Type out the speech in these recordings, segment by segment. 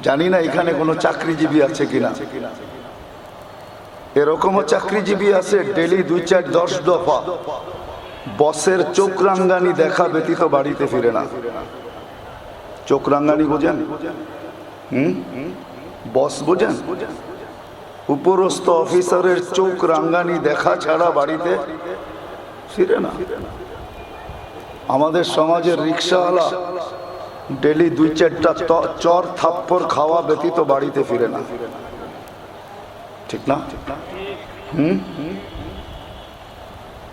জানি না এখানে কোনো চাকরিজীবী আছে কিনা। এরকমও চাকরিজীবী আছে ডেলি দুই চার দশ দফা। বসের চোখ রাঙ্গানি দেখা ব্যতীত বাড়িতে ফিরে না। চোখ রাঙ্গানি বোঝেন? হুম? বস বোঝেন? উপরস্থ অফিসারের চোখ রাঙ্গানি দেখা ছাড়া বাড়িতে ফিরে না। আমাদের সমাজের রিক্সাওয়ালা ডেলি দুই চারটা চর থাপ্পর খাওয়া ব্যতীত বাড়িতে ফিরে না। ঠিক না? হুম?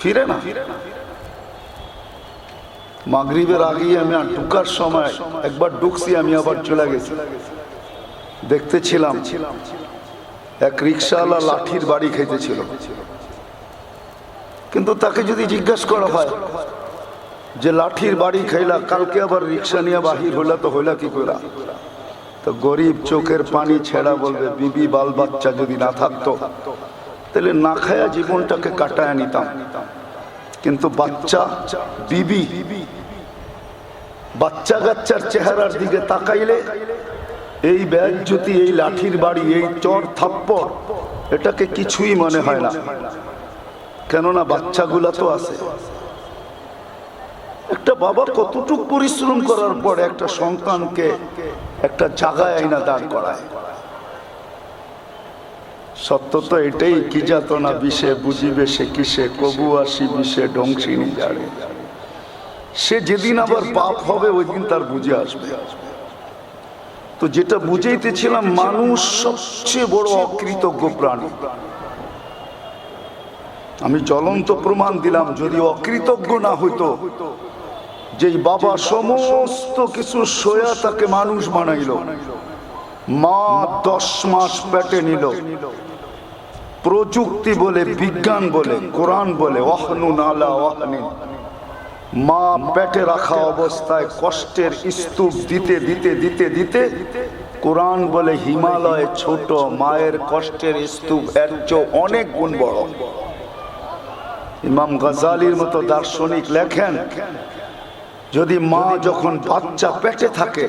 ফিরে না? মাগরিবের আগেই আমি ঢুকার সময় একবার ঢুকছি, আমি আবার চলে গেছি। দেখতেছিলাম এক রিক্সাওয়ালা লাঠির বাড়ি খাইতেছিল কিন্তু তাকে যদি জিজ্ঞাসা করা হয় যে লাঠির বাড়ি খাইলা, কালকে আবার রিক্সা নিয়ে বাহির হইলা, তো হইলা কি কইরা? তো গরিব চোখের পানি ছেড়া বলবে, বিবি, বাল বাচ্চা যদি না থাকতো, তাহলে না খায়া জীবনটাকে কাটায় নিতাম। কিন্তু বাচ্চা, বিবি, বাচ্চা গাচ্চার চেহারার দিকে তাকাইলে, এই ব্যাগ যদি এই লাঠির বাড়ি, এই চর থাপ্পড়, এটাকে কিছুই মনে হয় না। কেননা বাচ্চাগুলা তো আছে। একটা বাবা কতটুক পরিশ্রম করার পরে একটা সন্তানকে একটা জায়গায় আইনা দাঁড় করায়। সত্য তো এটাই, কি যাতনা বিষে বুঝিবে সে কিসে, কবু আসি বিষে ডংসিনি জানে। সে যেদিন আবার পাপ হবে ওই দিন তার বুঝে আসবে। তো যেটা বুঝাইতেছিলাম, মানুষ সবচেয়ে বড় অকৃতজ্ঞ প্রাণী। আমি জ্বলন্ত প্রমাণ দিলাম যদি অকৃতজ্ঞ না হইতো। যেই বাবা সমস্ত কিছু সয়া তাকে মানুষ বানাইল। মা দশ মাস পেটে নিল। প্রযুক্তি বলে বিজ্ঞান বলে কোরআন বলে ওয়াহনিন মা পেটে রাখা অবস্থায় কষ্টের স্তূপ দিতে দিতে দিতে দিতে কোরআন বলে হিমালয় ছোট মায়ের কষ্টের স্তূপ এর চেয়ে অনেক গুণ বড়। ইমাম গজালির মতো দার্শনিক লেখেন, যদি মা যখন বাচ্চা পেটে থাকে,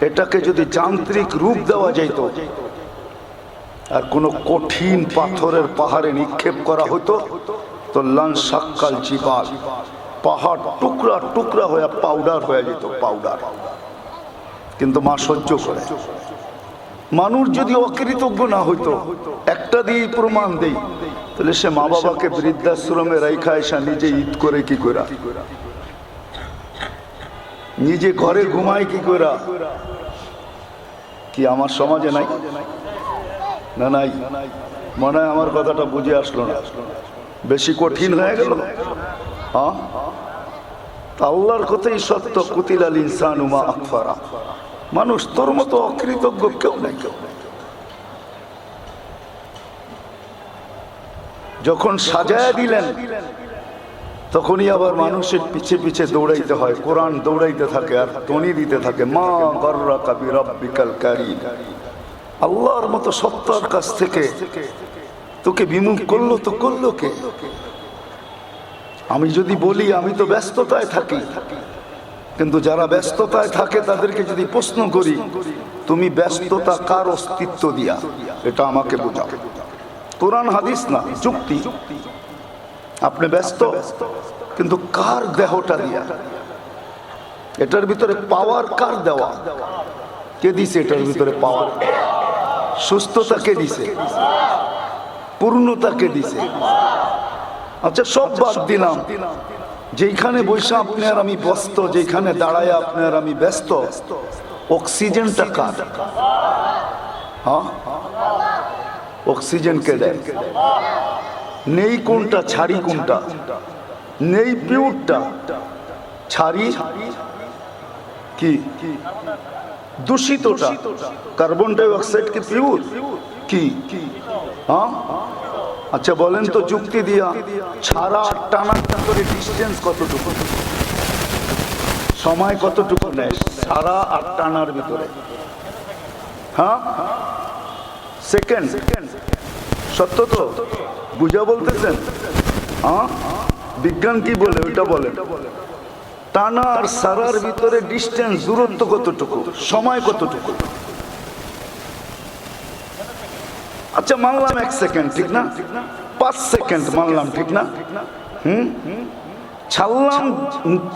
এটাকে যদি যান্ত্রিক রূপ দেওয়া যেত, আর কোনো কঠিন পাথরের পাহাড়ে নিক্ষেপ করা হতো, তো লান সাক্কাল জিবাল, পাহাড় টুকরা টুকরা হয়ে পাউডার হয়ে যেত, পাউডার। কিন্তু মা সহ্য করে। মানুষ যদি অকৃতজ্ঞ না হইতো, একটা দিয়ে প্রমাণ দেই তাহলে সে মা বাবাকে বৃদ্ধাশ্রমে রেখা এসা নিজে ঈদ করে কি করে নিজে ঘরে ঘুমায় কি করে কি আমার সমাজে নাই? না, নাই। মনে হয় আমার কথাটা বুঝে আসলো না। বেশি কঠিন হয়ে গেল। হ্যাঁ? আল্লাহর কথাই সত্য, কুতিলাল ইনসান উমা আকফারা। মানুষ তোর মতো অকৃতজ্ঞ কেউ নাই কেউ নাই। যখন সাজায় দিলেন, তখনই আবার মানুষের পিছে পিছে দৌড়াইতে হয়, কোরআন দৌড়াইতে থাকে আর তনি দিতে থাকে, মা গর্রা কাবি রব্বিকাল কারি আল্লাহর মতো সত্তার কাছ থেকে তোকে বিমুখ করল তো করল কে? আমি যদি বলি, আমি তো ব্যস্ততায় থাকি। কিন্তু যারা ব্যস্ততায় থাকে, তাদেরকে যদি প্রশ্ন করি, তুমি ব্যস্ততা কার অস্তিত্ব দিয়া? এটা আমাকে বোঝাও। কোরআন হাদিস না যুক্তি আপনি ব্যস্ত, কিন্তু কার দেহটা দিয়া? এটার ভিতরে পাওয়ার কার দেওয়া? কে দিছে এটার ভিতরে পাওয়ার সুস্থতা কে দিছে? পূর্ণতা কে দিছে? আচ্ছা সব বাদ দিলাম। যেখানে বসে আপনি আর আমি ব্যস্ত যেখানে দাঁড়ায় আপনার আমি ব্যস্ত অক্সিজেনটা কার? হ্যাঁ? অক্সিজেন কে দেয়। নেই কোনটা, ছাড়ি কোনটা? নেই পিউরটা। ছাড়ি কি? দূষিতটা। কার্বন ডাই অক্সাইড কি পিউর? কি? হ্যাঁ? আচ্ছা বলেন তো যুক্তি দিয়া। ছাড়া আর টানা করে ডিস্টেন্স কতটুকু? সময় কতটুকু নেয়? সারা আর টানার ভিতরে। হ্যাঁ? সেকেন্ড। সত্য তো? বুঝা বলতেছেন? বিজ্ঞান কি বলে? ওইটা বলেন টানা আর সারার ভিতরে ডিস্টেন্স দূরত্ব কতটুকু? সময় কতটুকু? আচ্ছা মানলাম এক সেকেন্ড ঠিক না? পাঁচ সেকেন্ড মানলাম, ঠিক না? হুম? ছাড়লাম,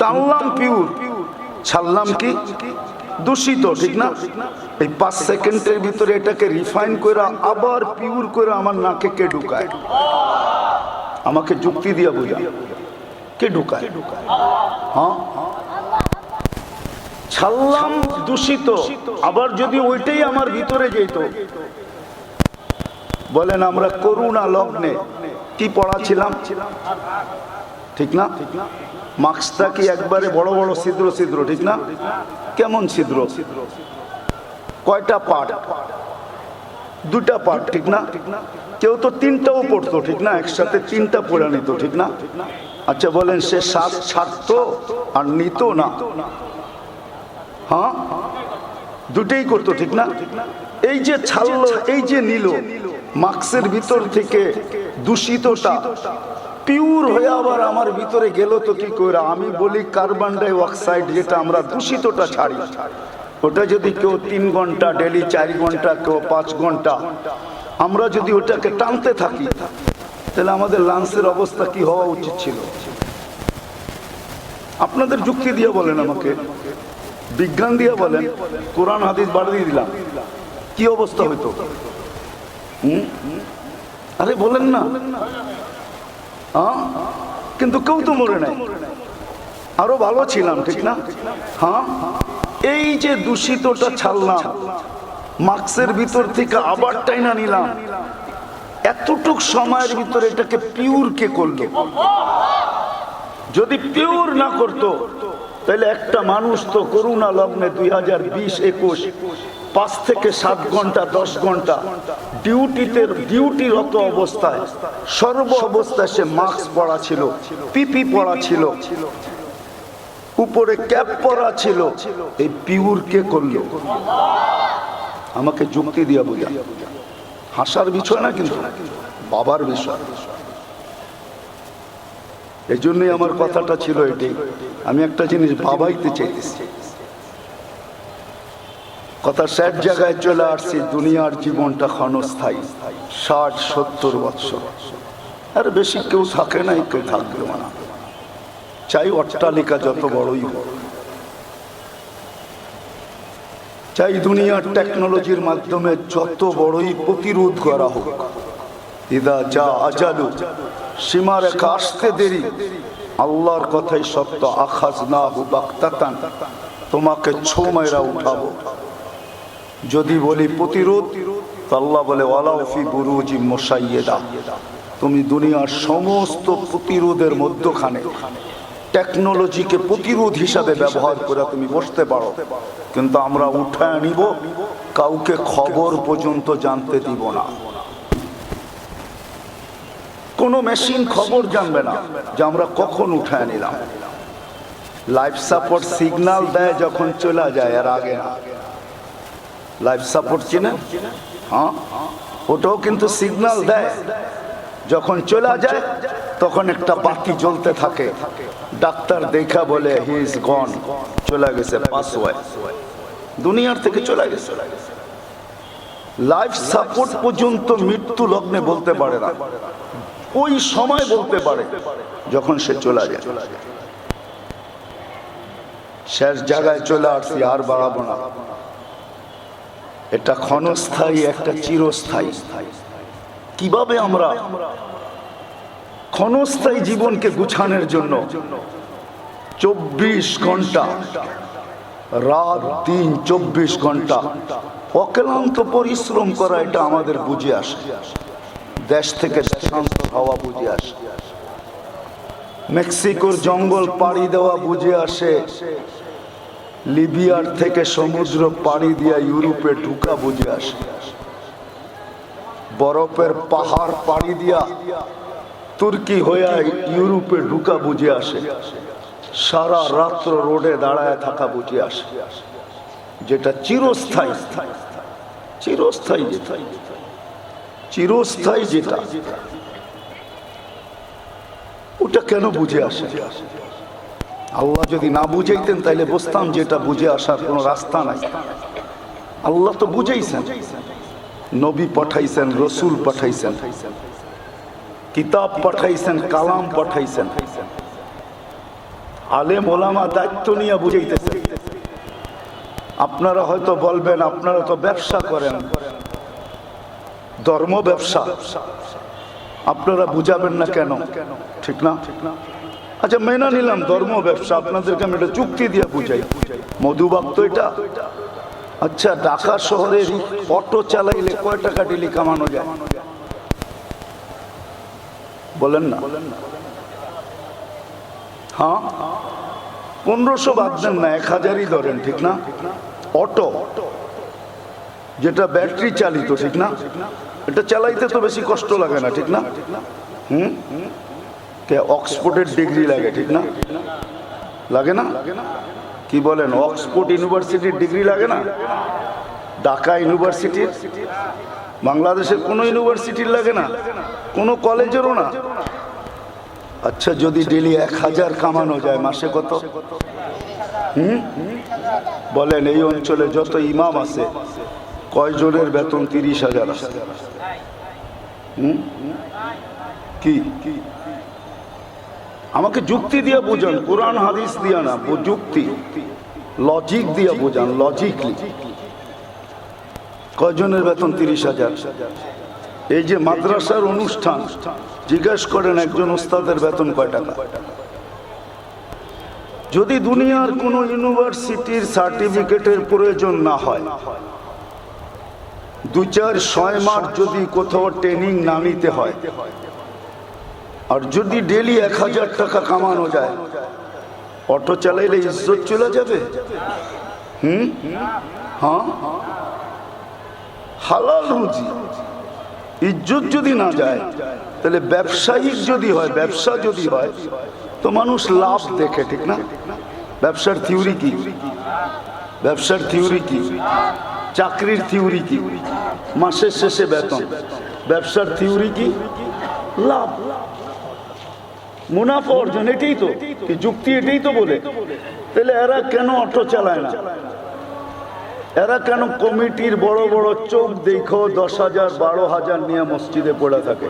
টানলাম পিউর ছাড়লাম কি? দূষিত, ঠিক না? এই পাঁচ সেকেন্ডের ভিতরে এটাকে রিফাইন করে আবার পিউর করে আমার নাকে কে ঢুকায়? আমাকে যুক্তি দিয়ে বোঝা। কে ঢুকায়? হ্যাঁ? ছাড়লাম, দূষিত। আবার যদি ওইটাই আমার ভিতরে যেত। বলেন আমরা করুণা লগ্নে কি পড়াছিলাম? ঠিক না? মাস্কটা কি একবারে বড় বড় ছিদ্র ছিদ্র, ঠিক না? কেমন ছিদ্র? কয়টা পার্ট? দুটা পার্ট, ঠিক না? কেউ তো তিনটাও পড়তো, ঠিক না? একসাথে তিনটা পড়ে নিত, ঠিক না? আচ্ছা বলেন, সে শ্বাস ছাড়তো আর নিত না? হ্যাঁ? দুটেই করতো, ঠিক না? এই যে ছাড়লো, এই যে নিল, মাস্কের ভিতর থেকে দূষিতটা পিওর হয়ে আবার আমার ভিতরে গেল তো কি করে? আমি বলি কার্বন ডাই অক্সাইড যেটা আমরা দূষিতটা ছাড়ি। ওটা যদি কেউ তিন ঘণ্টা ডেলি, চার ঘণ্টা, কেউ পাঁচ ঘণ্টা, আমরা যদি ওটাকে টানতে থাকি, তাহলে আমাদের লাংসের অবস্থা কি হওয়া উচিত ছিল? আপনাদের যুক্তি দিয়ে বলেন আমাকে। বিজ্ঞান দিয়ে বলেন। কোরআন, হাদিস বাড়িয়ে দিলাম। কি অবস্থা হইতো? হুম? আরে বলেন না। হ্যাঁ কিন্তু কেউ তো মরে নাই। আরও ভালো ছিলাম, ঠিক না? হ্যাঁ এই যে দূষিতটা ছাড়লাম, মাস্কের ভিতর থেকে আবার টাইনা নিলাম, এতটুক সময়ের ভিতরে এটাকে পিওর কে করল? যদি পিওর না করতো, তাহলে একটা মানুষ তো করুণা লগ্নে দুই হাজার বিশ একুশ পাঁচ থেকে সাত ঘণ্টা, দশ ঘণ্টা ডিউটিতে ডিউটিরত অবস্থায় সর্ব অবস্থায় সে মাস্ক পরা ছিল, পিপি পরা ছিল, উপরে ক্যাপ পরা ছিল। এই পিউর কে করল? আমাকে যুক্তি দিয়া বোঝা। হাসার বিষয় না কিন্তু? বাবার বিষয়। এই জন্যই আমার কথাটা ছিল এটাই আমি একটা জিনিস বাবাইতে চাইতেছি। কথা স্যার জায়গায় চলে আসছি, দুনিয়ার জীবনটা ক্ষণস্থায়ী, ষাট, সত্তর বৎসর। আর বেশি কেউ থাকে না কেউ থাকবে না। চাই অট্টালিকা যত বড়ই হোক। চাই দুনিয়ার টেকনোলজির মাধ্যমে যত বড়ই প্রতিরোধ করা হোক। ইদা যা আজালু সীমার সীমারেখা আসতে দেরি। আল্লাহর কথাই সত্য আখাজ না হু বাক্তাতান তোমাকে ছো মেরা উঠাবো। যদি বলি প্রতিরোধ আল্লাহ বলে ওয়ালাউফি বুরুজি মোসাইয়েদা। তুমি দুনিয়ার সমস্ত প্রতিরোধের মধ্যখানে টেকনোলজিকে প্রতিরোধ হিসাবে ব্যবহার করে তুমি বসতে পারো। কিন্তু আমরা উঠায় নিব কাউকে খবর পর্যন্ত জানতে দিব না। কোনো মেশিন খবর জানবে না যে আমরা কখন উঠায় নিলাম। লাইফ সাপোর্ট সিগন্যাল দেয় যখন চলে যায় আর আগে না। লাইফ সাপোর্ট চিনে হ্যাঁ ওটাও কিন্তু সিগন্যাল দেয়। যখন চলে যায়, তখন একটা বাতি জ্বলতে থাকে। ডাক্তার দেখা বলে হি ইজ গন চলে গেছে পাস দুনিয়ার থেকে চলে গেছে। লাইফ সাপোর্ট পর্যন্ত মৃত্যু লগ্নে বলতে পারে না। ওই সময় বলতে পারে, যখন সে চলে যায়। শেষ জায়গায় চলে আসছি, আর বাড়াবো না। এটা ক্ষণস্থায়ী, একটা চিরস্থায়ী। কীভাবে আমরা ক্ষণস্থায়ী জীবনকে গুছানোর জন্য চব্বিশ ঘণ্টা, রাত, দিন চব্বিশ ঘণ্টা অক্লান্ত পরিশ্রম করা এটা আমাদের বুঝে আসে। দেশ থেকে শান্ত হওয়া বুঝে আসে। মেক্সিকোর জঙ্গল পাড়ি দেওয়া বুঝে আসে। লিবিয়ার থেকে সমুদ্র পাড়ি দিয়া ইউরোপে ঢুকা বুঝে আসে। বরফের পাহাড় পাড়ি দিয়া তুর্কি হইয়া ইউরোপে ঢুকা বুঝে আসে। সারা রাত্র রোডে দাঁড়ায় থাকা বুঝে আসে। যেটা চিরস্থায়ী। চিরস্থায়ী যেটা। চিরস্থায়ী যেটা। ওটা কেন বুঝে আসে? আল্লাহ যদি না বুঝাইতেন, তাইলে বুঝতাম যে এটা বুঝে আসার কোনো রাস্তা নাই। আল্লাহ তো বুঝাইছেন। নবী পাঠাইছেন, রসুল পাঠাইছেন, কিতাব পাঠাইছেন, কালাম পাঠাইছেন। আলেম, ওলামা দায়িত্ব নিয়ে বুঝাইতেছেন আপনারা হয়তো বলবেন, আপনারা তো ব্যবসা করেন। ধর্ম ব্যবসা। আপনারা বুঝাবেন না কেন? ঠিক না? আচ্ছা মেনা নিলাম, ধর্ম ব্যবসা। আপনাদেরকে আমি একটা চুক্তি দিয়ে বুঝাই। মধুবাগ তো এটা। আচ্ছা ঢাকা শহরের অটো চালাইলে কয় টাকা ডেলি কামানো যায়? বলেন না। হ্যাঁ? পনেরোশো বাদ দেন না, এক হাজারই ধরেন, ঠিক না? অটো, যেটা ব্যাটারি চালিত, ঠিক না? এটা চালাইতে তো বেশি কষ্ট লাগে না, ঠিক না? হুম? অক্সফোর্ডের ডিগ্রি লাগে, ঠিক না? লাগে না? কি বলেন, অক্সফোর্ড ইউনিভার্সিটির ডিগ্রি লাগে না? ঢাকা ইউনিভার্সিটির? বাংলাদেশের কোনো ইউনিভার্সিটির লাগে না? কোনো কলেজেরও না? আচ্ছা যদি ডেলি এক হাজার কামানো যায়, মাসে কত? হুম? বলেন, এই অঞ্চলে যত ইমাম আছে, কয়জনের বেতন তিরিশ হাজার আছে? হুম? কি? আমাকে যুক্তি দিয়ে বোঝান, কোরআন, হাদিস দিয়া না যুক্তি। লজিক দিয়ে বোঝান লজিকলি কয়জনের বেতন? তিরিশ হাজার। এই যে মাদ্রাসার অনুষ্ঠান, জিজ্ঞেস করেন একজন ওস্তাদের বেতন কয় টাকা? যদি দুনিয়ার কোনো ইউনিভার্সিটির সার্টিফিকেটের প্রয়োজন না হয় দু চার, ছয় মাস যদি কোথাও ট্রেনিং না নিতে হয় আর যদি ডেলি এক হাজার টাকা কামানো যায়, অটো চালাইলে ইজ্জত চলে যাবে? হুম? হ্যাঁ? হালাল রুজি। ইজ্জত যদি না যায়, তাহলে ব্যবসায়িক যদি হয়, ব্যবসা যদি হয়, তো মানুষ লাভ দেখে, ঠিক না? ব্যবসার থিওরি কি? ব্যবসার থিওরি কি? চাকরির থিওরি কি? মাসের শেষে বেতন। ব্যবসার থিওরি কি? লাভ। মুনাফা অর্জন, এটাই তো। যুক্তি, এটাই তো বলে। তাহলে এরা কেন অটো চালায় না? এরা কেন কমিটির বড় বড় চোখ দেখো, দশ হাজার, বারো হাজার নিয়ে মসজিদে পড়ে থাকে?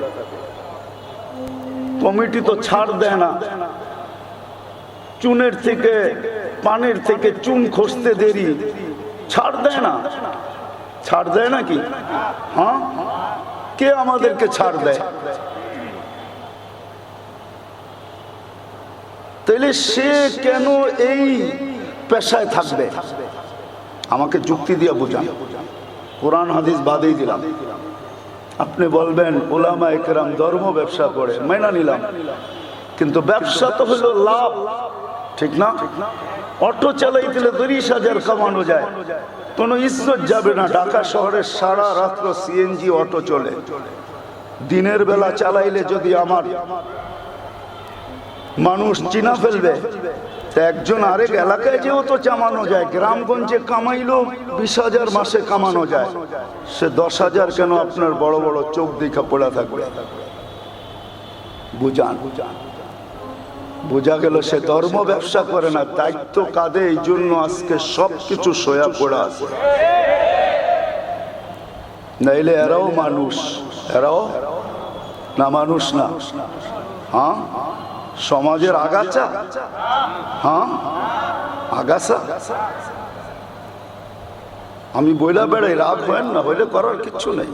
কমিটি তো ছাড় দেয় না। চুনের থেকে, পানের থেকে চুন খসতে দেরি। ছাড় দেয় না। ছাড় দেয় নাকি? হ্যাঁ? কে আমাদেরকে ছাড় দেয়? তাহলে সে কেন এই পেশায় থাকবে? আমাকে যুক্তি দিয়ে বোঝান। কোরআন, হাদিস বাদেই দিলাম। আপনি বলবেন ওলামা একরাম ধর্ম ব্যবসা করে, মেনা নিলাম। কিন্তু ব্যবসা তো হলো লাভ, ঠিক না? অটো চালাই দিলে তিরিশ হাজার কামানো যায়। কোনো ইজ্জত যাবে না। ঢাকা শহরের সারা রাত্র সিএনজি অটো চলে। দিনের বেলা চালাইলে যদি আমার মানুষ চিনা ফেলবে। একজন আরেক এলাকায় যেও তো চামানো যায়। গ্রামগঞ্জে কামাইলেও বিশ হাজার মাসে কামানো যায়। সে দশ হাজার কেন আপনার বড় বড় চোখ দেখা পড়া থাকবে? বুঝান। বুঝান বোঝা গেল সে ধর্ম ব্যবসা করে না, দায়িত্ব কাঁধে, এই জন্য আজকে সব কিছু সয়া পড়া আছে। নাইলে এরাও মানুষ। এরাও? না, মানুষ না। হ্যাঁ? সমাজের আগাছা? হ্যাঁ? আগাছা? আমি বইলা বেড়াই রাগ হয় না হইলে করার কিচ্ছু নেই।